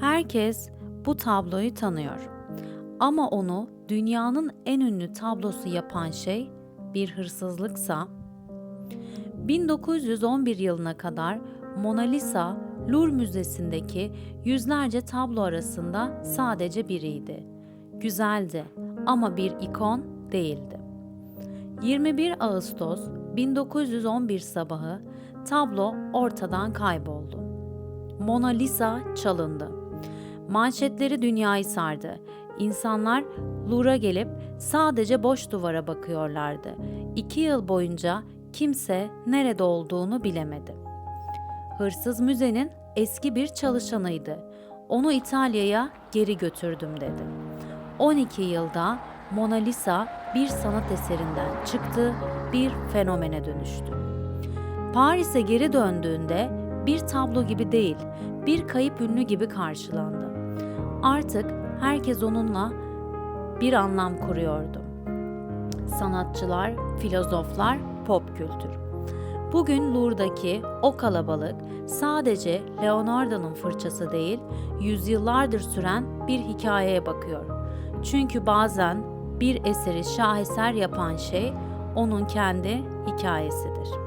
Herkes bu tabloyu tanıyor. Ama onu dünyanın en ünlü tablosu yapan şey bir hırsızlıksa 1911 yılına kadar Mona Lisa Louvre Müzesi'ndeki yüzlerce tablo arasında sadece biriydi. Güzeldi ama bir ikon değildi. 21 Ağustos 1911 sabahı tablo ortadan kayboldu. Mona Lisa çalındı. Manşetleri dünyayı sardı. İnsanlar Louvre'a gelip sadece boş duvara bakıyorlardı. İki yıl boyunca kimse nerede olduğunu bilemedi. Hırsız müzenin eski bir çalışanıydı. Onu İtalya'ya geri götürdüm dedi. 12 yılda Mona Lisa bir sanat eserinden çıktı, bir fenomene dönüştü. Paris'e geri döndüğünde bir tablo gibi değil, bir kayıp ünlü gibi karşılandı. Artık herkes onunla bir anlam kuruyordu. Sanatçılar, filozoflar, pop kültür. Bugün Louvre'daki o kalabalık sadece Leonardo'nun fırçası değil, yüzyıllardır süren bir hikayeye bakıyor. Çünkü bazen bir eseri şaheser yapan şey onun kendi hikayesidir.